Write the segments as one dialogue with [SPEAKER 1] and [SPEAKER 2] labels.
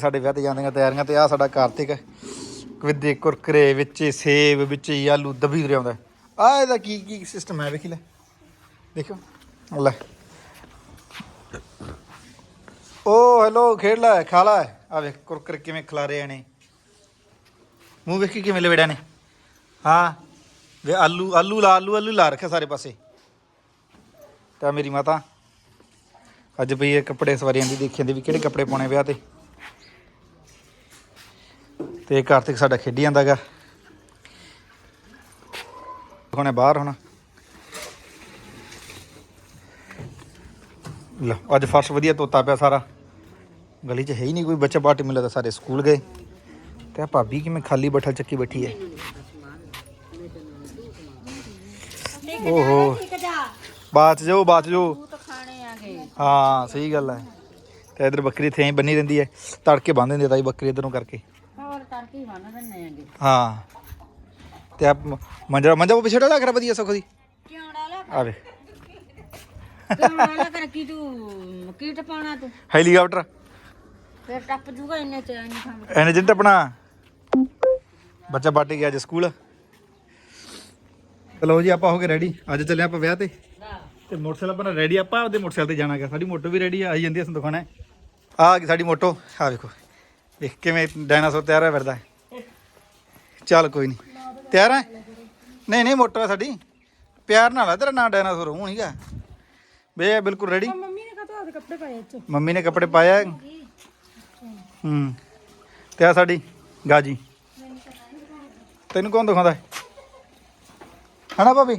[SPEAKER 1] ਸਾਡੇ ਵਿਆਹ ਤੇ ਜਾਂਦੀਆਂ ਤਿਆਰੀਆਂ ਤੇ ਆ ਸਾਡਾ ਕਾਰਤਿਕ ਵਿਦੇ ਕੁਰਕਰੇ ਵਿੱਚ, ਸੇਬ ਵਿੱਚ ਹੀ ਆਲੂ ਦਬੀ ਤੁਰਿਆ ਆਉਂਦਾ ਆ ਇਹਦਾ ਕੀ ਕੀ ਸਿਸਟਮ ਹੈ? ਵੇਖੀ ਲੈ। ਦੇਖੋ। ਲੈ। ਓ ਹੈਲੋ ਖੇਡ ਲੈ, ਖਾ ਲੈ। ਆ ਵੇਖ, ਕੁਰਕਰੇ ਕਿਵੇਂ ਖਿਲਾ ਰਹੇ ਨੇ ਮੂੰਹ ਵੇਖ ਕਿਵੇਂ ਲਵੇੜਿਆ ਨੇ ਹਾਂ। ਵੇ ਆਲੂ ਆਲੂ ਲਾ, ਆਲੂ ਆਲੂ ਲਾ ਰੱਖਿਆ ਸਾਰੇ ਪਾਸੇ। ਤਾਂ ਮੇਰੀ ਮਾਤਾ, ਅੱਜ ਪਈ ਇਹ ਕੱਪੜੇ ਸਵਾਰੀਆਂ ਦੀ, ਦੇਖੀ ਜਾਂਦੀ ਵੀ ਕਿਹੜੇ ਕੱਪੜੇ ਪਾਉਣੇ ਵਿਆਹ ਤੇ। ਤੇ ਕਾਰਤਿਕ ਸਾਡਾ ਖੇਡੀ ਜਾਂਦਾਗਾ। ਹੁਣੇ ਬਾਹਰ ਹੁਣ। ਲੈ ਅੱਜ ਫਰਸ਼ ਵਧੀਆ ਧੋਤਾ ਪਿਆ ਸਾਰਾ। ਗਲੀ 'ਚ ਹੈ ਹੀ ਨਹੀਂ ਕੋਈ, ਬੱਚਾ ਪਾਰਟੀ ਮਿਲਦਾ ਸਾਰੇ ਸਕੂਲ ਗਏ। ਤੇ ਆ ਭਾਬੀ ਕਿਵੇਂ ਖਾਲੀ ਬਠਲ ਚੱਕੀ ਬੈਠੀ ਹੈ। ਓਹੋ। ਬਾਤ ਜੋ ਬਾਤ ਜੋ ਹਾਂ, ਸਹੀ ਗੱਲ ਹੈ। ਤੇ ਇਧਰ ਬੱਕਰੀ ਥੇ ਬੰਨੀ ਰਹਿੰਦੀ ਹੈ। ਤੜਕੇ ਬੰਨ ਦਿੰਦੀ ਹੈ ਤਾਈ ਬੱਕਰੀ ਇਧਰ ਕਰਕੇ।
[SPEAKER 2] ਕਰਕੇ ਹੀ ਬੰਨ ਦਿੰਨੇ ਆਗੇ
[SPEAKER 1] ਹਾਂ। ਤੇ ਆ ਮੰਜਰਾ ਮੰਜਾ ਉਹ ਪਿਛੜਾ ਲੱਗ ਰਿਹਾ ਵਧੀਆ ਸੁੱਖ ਦੀ।
[SPEAKER 2] ਕਿਉਂ ਡਾਲਾ?
[SPEAKER 1] ਆਵੇ
[SPEAKER 2] ਕਿਉਂ ਡਾਲਾ ਕਰ? ਕੀ ਤੂੰ ਕੀ ਟਪਾਉਣਾ ਤੂੰ?
[SPEAKER 1] ਹੈਲੀਕਾਪਟਰ।
[SPEAKER 2] ਫਿਰ ਟੱਪ ਜੂਗਾ ਇੰਨੇ ਚ ਇੰਨੇ ਥਾਂ
[SPEAKER 1] ਐਨੇ ਜਿੰਦ ਆਪਣਾ ਬੱਚਾ ਬਾਟ ਗਿਆ ਅੱਜ ਸਕੂਲ। ਚਲੋ ਜੀ ਆਪਾਂ ਹੋ ਗਏ ਰੈਡੀ ਅੱਜ ਚੱਲੇ ਆਪਾਂ ਵਿਆਹ ਤੇ। ਤੇ ਮੋਟਰਸਾਈਕਲ ਆਪਣਾ ਰੈਡੀ ਆਪਾਂ ਉਹਦੇ ਮੋਟਰਸਾਈਕਲ ਤੇ ਜਾਣਾਗਾ ਸਾਡੀ ਮੋਟੋ ਵੀ ਰੈਡੀ ਆਈ ਜਾਂਦੀ ਹੈ। ਸੰਦੁਖਾਣਾ ਆ ਗਈ ਸਾਡੀ ਮੋਟੋ। ਆ ਵੇਖੋ। ਵੇਖ ਕਿਵੇਂ ਡਾਇਨਾਸੌਰ ਤਿਆਰ ਹੋਇਆ ਫਿਰਦਾ। ਹੈ। ਚੱਲ ਕੋਈ ਨਹੀਂ ਤਿਆਰ ਹੈ ਨਹੀਂ ਨਹੀਂ ਮੋਟੋ ਹੈ ਸਾਡੀ। ਪਿਆਰ ਨਾਲ ਹੈ ਤੇਰਾ ਨਾਂ ਡਾਇਨਾਸੌਰ ਹੂੰ ਨਹੀਂਗਾ ਵੇ ਬਿਲਕੁਲ ਰੈਡੀ
[SPEAKER 2] ਮੰਮੀ ਨੇ ਕਹਤਾ ਉਹਦੇ ਕੱਪੜੇ ਪਾਏ ਚ
[SPEAKER 1] ਮੰਮੀ ਨੇ ਕੱਪੜੇ ਪਾਇਆ। ਹੈ। ਹੂੰ ਤੇ ਆ ਸਾਡੀ ਗਾਜੀ। ਤੈਨੂੰ ਕੌਣ ਦਿਖਾਉਂਦਾ? ਹੈ ਹਨਾ ਭਾਬੀ?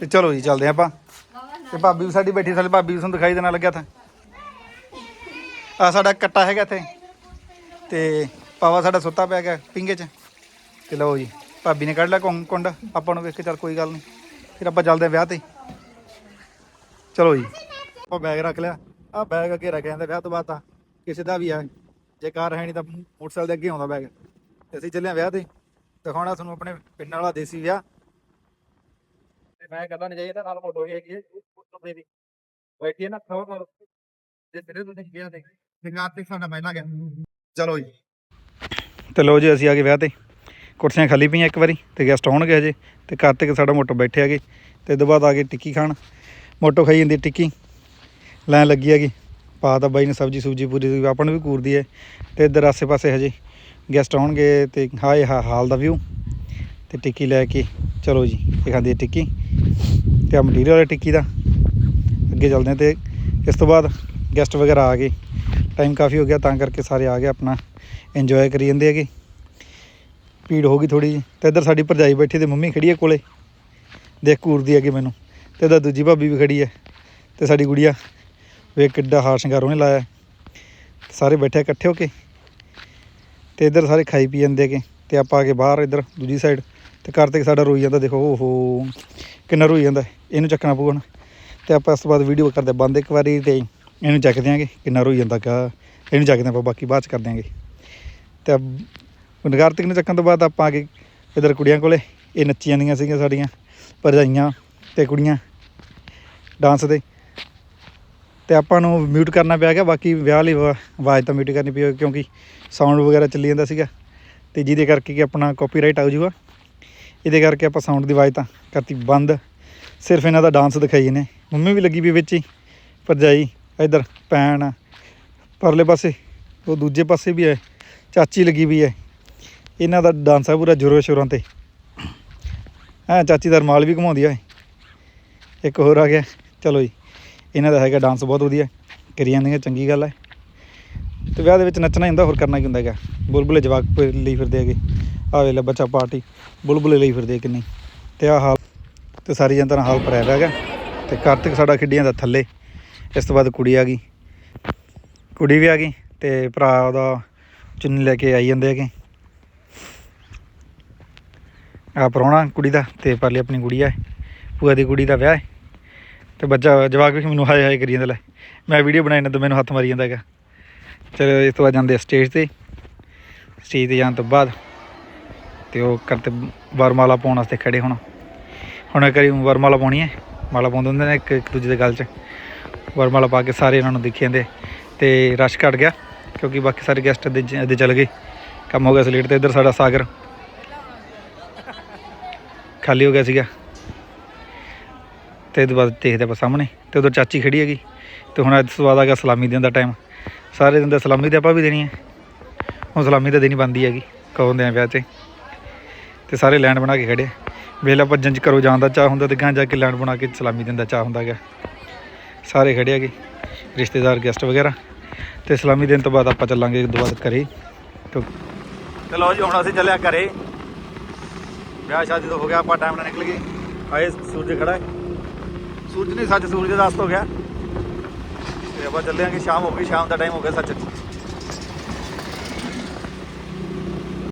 [SPEAKER 1] ਤੇ ਚਲੋ ਜੀ ਚੱਲਦੇ ਆਪਾਂ। ਤੇ ਭਾਬੀ ਵੀ ਸਾਡੀ ਬੈਠੀ ਸਾਡੀ ਭਾਬੀ ਵੀ ਤੁਹਾਨੂੰ ਦਿਖਾਈ ਦੇਣਾ ਲੱਗਿਆ ਤਾਂ ਆ, ਸਾਡਾ ਕੱਟਾ ਹੈਗਾ ਇੱਥੇ। ਤੇ ਪਾਵਾ ਸਾਡਾ ਸੁੱਤਾ ਪਿਆ ਗਿਆ ਪਿੰਗੇ 'ਚ। ਤੇ ਲਓ ਜੀ, ਭਾਬੀ ਨੇ ਕੱਢ ਲਿਆ ਕੁੰ- ਕੁੰਡ। ਆਪਾਂ ਨੂੰ ਵੇਖ ਕੇ ਚੱਲ ਕੋਈ ਗੱਲ ਨਹੀਂ। ਫਿਰ ਆਪਾਂ ਚੱਲਦੇ ਹਾਂ ਵਿਆਹ ਤੇ। ਚਲੋ ਜੀ, ਆਪਾਂ ਬੈਗ ਰੱਖ ਲਿਆ। ਆ ਬੈਗ ਅੱਗੇ ਰੱਖ ਜਾਂਦੇ ਵਿਆਹ ਤੋਂ ਬਾਅਦ ਤਾਂ। ਕਿਸੇ ਦਾ ਵੀ ਆ। ਜੇ ਕਾਰ ਹੈ ਨਹੀਂ ਤਾਂ ਮੋਟਰਸਾਈਕਲ ਦੇ ਅੱਗੇ ਆਉਂਦਾ ਬੈਗ ਤੇ ਅਸੀਂ ਚੱਲੇ ਹਾਂ ਵਿਆਹ ਤੇ। ਦਿਖਾਉਣਾ ਤੁਹਾਨੂੰ ਆਪਣੇ ਪਿੰਡ ਵਾਲਾ ਦੇਸੀ ਵਿਆਹ। ਤੇ ਮੈਂ ਕਹਿੰਦਾ ਨਹੀਂ ਚਾਹੀਦਾ ਨਾਲ ਮੋਟੋ ਹੈਗੀ ਹੈ ਆਪਣੇ ਦੀ ਬੈਠੀ ਹੈ ਨਾ ਖਵਾ ਕਰ ਜੇ ਤੇਰੇ ਤੋਂ ਗਿਆ ਤੇ ਨਿਗਾਹ ਸਾਡਾ ਮਹਿਲਾ ਗਿਆ। ਚਲੋ ਜੀ। ਤੇ ਲੋ ਜੀ, ਅਸੀਂ ਆ ਗਏ ਵਿਆਹ ਤੇ। ਕੁਰਸੀਆਂ ਖਾਲੀ ਪਈਆਂ ਇੱਕ ਵਾਰੀ ਤੇ ਗੈਸਟ ਆਉਣਗੇ ਹਜੇ ਤੇ ਕਾਰਤਿਕ ਸਾਡਾ ਮੋਟੋ ਬੈਠੇ ਹੈਗੇ। ਤੇ ਤੋਂ ਬਾਅਦ ਆ ਗਏ ਟਿੱਕੀ ਖਾਣ। ਮੋਟੋ ਖਾਈ ਜਾਂਦੀ ਟਿੱਕੀ। ਲੈਣ ਲੱਗੀ ਹੈਗੀ। ਪਾ ਤਾਂ ਬਾਈ ਨੇ ਸਬਜੀ ਸੂਜੀ ਪੂਰੀ ਆਪਾਂ ਨੂੰ ਵੀ ਕੂਰਦੀ ਹੈ। ਤੇ ਇੱਧਰ ਆਸੇ ਪਾਸੇ ਹਜੇ ਗੈਸਟ ਆਉਣਗੇ ਤੇ ਹਾਏ, ਹਾ, ਹਾਲ ਦਾ ਵਿਊ ਤੇ ਟਿੱਕੀ ਲੈ ਕੇ, ਚਲੋ ਜੀ, ਇਹ ਖਾਂਦੀ ਹੈ ਟਿੱਕੀ। ਤੇ ਆ ਮਟੀਰੀਅਲ ਹੈ ਟਿੱਕੀ ਦਾ। ਅੱਗੇ ਚੱਲਦੇ ਹਾਂ ਤੇ ਇਸ ਤੋਂ ਬਾਅਦ ਗੈਸਟ ਵਗੈਰਾ ਆ ਗਏ। ਟਾਈਮ ਕਾਫੀ ਹੋ ਗਿਆ, ਤਾਂ ਕਰਕੇ ਸਾਰੇ ਆ ਗਏ ਆਪਣਾ ਇੰਜੋਏ ਕਰੀ ਜਾਂਦੇ ਹੈਗੇ। ਭੀੜ ਹੋ ਗਈ ਥੋੜੀ ਜਿਹੀ। ਤੇ ਇੱਧਰ ਸਾਡੀ ਭਰਜਾਈ ਬੈਠੀ ਤੇ ਮੰਮੀ ਖੜੀ ਹੈ ਕੋਲੇ। ਦੇਖ ਕੂਰਦੀ ਹੈਗੀ ਮੈਨੂੰ। ਤੇ ਇੱਧਰ ਦੂਜੀ ਭਾਬੀ ਵੀ ਖੜੀ ਹੈ। ਤੇ ਸਾਡੀ ਗੁੜੀਆ, ਵੇਖ ਕਿੱਡਾ ਹਾਰ ਸ਼ਿੰਗਾਰ ਉਹਨੇ ਲਾਇਆ। ਸਾਰੇ ਬੈਠੇ ਇਕੱਠੇ ਹੋ ਕੇ। ਤੇ ਇੱਧਰ ਸਾਰੇ ਖਾਈ ਪੀ ਜਾਂਦੇ ਹੈਗੇ। ਤੇ ਆਪਾਂ ਆ ਕੇ ਬਾਹਰ ਇੱਧਰ ਦੂਜੀ ਸਾਈਡ ਤੇ ਕਾਰਤਿਕ ਸਾਡਾ ਰੋਈ ਜਾਂਦਾ, ਦੇਖੋ, ਓਹੋ, ਕਿੰਨਾ ਰੋਈ ਜਾਂਦਾ। ਇਹਨੂੰ ਚੱਕਣਾ ਪਊਗਾ ਹੁਣ। ਤੇ ਆਪਾਂ ਇਸ ਤੋਂ ਬਾਅਦ ਵੀਡੀਓ ਕਰਦੇ ਬੰਦ ਇੱਕ ਵਾਰੀ ਤੇ ਇਹਨੂੰ ਚੱਕ ਦਿਆਂਗੇ, ਕਿੰਨਾ ਰੋਈ ਜਾਂਦਾ ਕਾ ਇਹਨੂੰ ਚੱਕਦੇ ਆਪਾਂ ਬਾਕੀ ਬਾਅਦ ਚ ਕਰ ਦਿਆਂਗੇ। ਤੇ ਅਬ ਨੂੰ ਚੱਕਣ ਤੋਂ ਬਾਅਦ ਆਪਾਂ ਆ ਕੇ ਇੱਧਰ ਕੁੜੀਆਂ ਕੋਲੇ, ਇਹ ਨੱਚੀ ਜਾਂਦੀਆਂ ਸੀਗੀਆਂ ਸਾਡੀਆਂ, ਭਰਜਾਈਆਂ ਤੇ ਕੁੜੀਆਂ ਡਾਂਸ ਦੇ। ਤੇ ਆਪਾਂ ਨੂੰ ਮਿਊਟ ਕਰਨਾ ਪਿਆ ਗਿਆ, ਬਾਕੀ ਵਿਆਹ ਲਈ ਆਵਾ- ਆਵਾਜ਼ ਤਾਂ ਮਿਊਟ ਕਰਨੀ ਪਈ ਕਿਉਂਕਿ ਸਾਊਂਡ ਵਗੈਰਾ ਚੱਲੀ ਜਾਂਦਾ ਸੀਗਾ। ਤੇ ਜਿਹਦੇ ਕਰਕੇ ਕਿ ਆਪਣਾ ਕਾਪੀਰਾਈਟ ਆ ਜੂਗਾ। ਇਹਦੇ ਕਰਕੇ ਆਪਾਂ ਸਾਊਂਡ ਦੀ ਆਵਾਜ਼ ਤਾਂ ਕਰਤੀ ਬੰਦ। ਸਿਰਫ ਇਹਨਾਂ ਦਾ ਡਾਂਸ ਦਿਖਾਈ ਨੇ ਮੰਮੀ ਵੀ ਲੱਗੀ ਵੀ ਵਿੱਚ ਹੀ, ਭਰਜਾਈ। ਇੱਧਰ ਭੈਣ ਪਰਲੇ ਪਾਸੇ, ਉਹ ਦੂਜੇ ਪਾਸੇ ਵੀ ਹੈ। ਚਾਚੀ ਲੱਗੀ ਵੀ ਹੈ। ਇਹਨਾਂ ਦਾ ਡਾਂਸ ਆ ਪੂਰਾ ਜ਼ੋਰਾਂ ਸ਼ੋਰਾਂ ਤੇ। ਹਾਂ ਚਾਚੀ ਦਾ ਰੁਮਾਲ ਵੀ ਘੁਮਾਉਂਦੀ ਆ। ਇੱਕ ਹੋਰ ਆ ਗਿਆ। ਚਲੋ ਜੀ, ਇਹਨਾਂ ਦਾ ਹੈਗਾ ਡਾਂਸ ਬਹੁਤ ਵਧੀਆ। ਕਰੀ ਜਾਂਦੀਆਂ, ਚੰਗੀ ਗੱਲ ਹੈ ਤੇ ਵਿਆਹ ਦੇ ਵਿੱਚ ਨੱਚਣਾ ਹੀ ਹੁੰਦਾ, ਹੋਰ ਕਰਨਾ ਕੀ ਹੁੰਦਾ ਹੈਗਾ? ਬੁਲਬੁਲੇ ਜਵਾਕ ਪ- ਲਈ ਫਿਰਦੇ ਹੈਗੇ। ਆ ਵੇਲੇ ਬੱਚਾ ਪਾਰਟੀ। ਬੁਲਬੁਲੇ ਲਈ ਫਿਰਦੇ ਕਿੰਨੀ। ਤੇ ਆ ਹਾਲ ਤੇ ਸਾਰੀ ਜਨਤਾ ਨਾਲ ਹਾਲ ਭਰਿਆ ਹੈਗਾ। ਤੇ ਕਾਰਤਿਕ ਸਾਡਾ ਖਿੱਡੀਆਂ ਦਾ ਥੱਲੇ। ਇਸ ਤੋਂ ਬਾਅਦ ਕੁੜੀ ਆ ਗਈ। ਕੁੜੀ ਵੀ ਆ ਗਈ ਤੇ ਭਰਾ ਉਹਦਾ ਚੁੰਨੀ ਲੈ ਕੇ ਆਈ ਜਾਂਦੇ ਹੈਗੇ। ਆ ਪ੍ਰਾਹੁਣਾ ਕੁੜੀ ਦਾ ਤੇ ਪਰਲੀ ਆਪਣੀ ਗੁੜੀਆ ਹੈ ਭੂਆ ਦੀ ਕੁੜੀ ਦਾ ਵਿਆਹ ਹੈ। ਤੇ ਬੱਚਾ ਜਵਾਕ ਵੀ ਮੈਨੂੰ ਹਾਏ ਹਾਏ ਕਰੀ ਜਾਂਦਾ ਲੈ। ਮੈਂ ਵੀਡੀਓ ਬਣਾਈ ਨਾ ਤਾਂ ਮੈਨੂੰ ਹੱਥ ਮਾਰੀ ਜਾਂਦਾ ਹੈਗਾ। ਚਲੋ ਇਸ ਤੋਂ ਬਾਅਦ ਜਾਂਦੇ ਸਟੇਜ ਤੇ। ਸਟੇਜ ਤੇ ਜਾਣ ਤੋਂ ਬਾਅਦ ਤੇ ਉਹ ਕਰਤੇ ਵਰਮਾਲਾ ਪਾਉਣ ਵਾਸਤੇ ਖੜੇ ਹੁਣ। ਹੁਣ ਕਰੀ ਵਰਮਾਲਾ ਪਾਉਣੀ ਹੈ। ਮਾਲਾ ਪਾਉਂਦੇ ਹੁੰਦੇ ਨੇ ਇੱਕ ਇੱਕ ਦੂਜੇ ਦੇ ਗਲ 'ਚ। ਵਰਮਾਲਾ ਪਾ ਕੇ ਸਾਰੇ ਇਹਨਾਂ ਨੂੰ ਦੇਖੀ ਜਾਂਦੇ। ਤੇ ਰਸ਼ ਘਟ ਗਿਆ, ਕਿਉਂਕਿ ਬਾਕੀ ਸਾਰੇ ਗੈਸਟ ਦੇ ਦੇ ਚਲ ਗਏ। ਕੰਮ ਹੋ ਗਿਆ ਸਲੇਟ ਤੇ, ਇੱਧਰ ਸਾਡਾ ਸਾਗਰ। ਖਾਲੀ ਹੋ ਗਿਆ ਸੀਗਾ। ਤੇ ਇਹਦੇ ਬਾਅਦ ਦੇਖਦੇ ਆਪਾਂ ਸਾਹਮਣੇ। ਤੇ ਉਧਰ ਚਾਚੀ ਖੜੀ ਹੈਗੀ। ਤੇ ਹੁਣ ਅੱਜ ਸਵਾਦ ਆ ਗਿਆ ਸਲਾਮੀ ਦੇਣ ਦਾ ਟਾਈਮ ਸਾਰੇ ਦਿਨ ਦਾ ਸਲਾਮੀ ਤੇ ਆਪਾਂ ਵੀ ਦੇਣੀ ਹੈ। ਹੁਣ ਸਲਾਮੀ ਤਾਂ ਦੇਣੀ ਬੰਦੀ ਹੈਗੀ। ਕੌਣ ਦੇ ਆ ਵਿਆਹ 'ਚ ਤੇ ਸਾਰੇ ਲੈਂਡ ਬਣਾ ਕੇ ਖੜੇ ਆ। ਵੇਲਾ ਭੱਜਣ ਚ ਕਰੋ ਜਾਣ ਦਾ ਚਾਹ ਹੁੰਦਾ ਤੇ ਗਾਂ ਜਾ ਕੇ ਲੈਂਡ ਬਣਾ ਕੇ ਸਲਾਮੀ ਦੇਣ ਦਾ ਚਾਹ ਹੁੰਦਾ ਹੈਗਾ। ਸਾਰੇ ਖੜੇ ਹੈਗੇ, ਰਿਸ਼ਤੇਦਾਰ ਗੈਸਟ ਵਗੈਰਾ। ਤੇ ਸਲਾਮੀ ਦੇਣ ਤੋਂ ਬਾਅਦ ਆਪਾਂ ਚੱਲਾਂਗੇ ਦੁਬਾਰਾ ਘਰੇ। ਤੇ ਲਓ ਜੀ, ਹੁਣ ਅਸੀਂ ਚੱਲਿਆ ਘਰੇ। ਵਿਆਹ ਸ਼ਾਦੀ ਤੋਂ ਹੋ ਗਿਆ, ਆਪਾਂ ਟਾਈਮ ਨਾਲ ਨਿਕਲ ਗਏ। ਆਏ ਸੂਰਜ ਖੜਾ ਹੈ। ਸੂਰਜ ਨਹੀਂ, ਸੱਚ ਸੂਰਜ ਦਾ ਅਸਤ ਹੋ ਗਿਆ। ਤੇ ਆਪਾਂ ਚੱਲੇ ਸ਼ਾਮ ਹੋ ਗਈ, ਸ਼ਾਮ ਦਾ ਟਾਈਮ ਹੋ ਗਿਆ ਸੱਚ।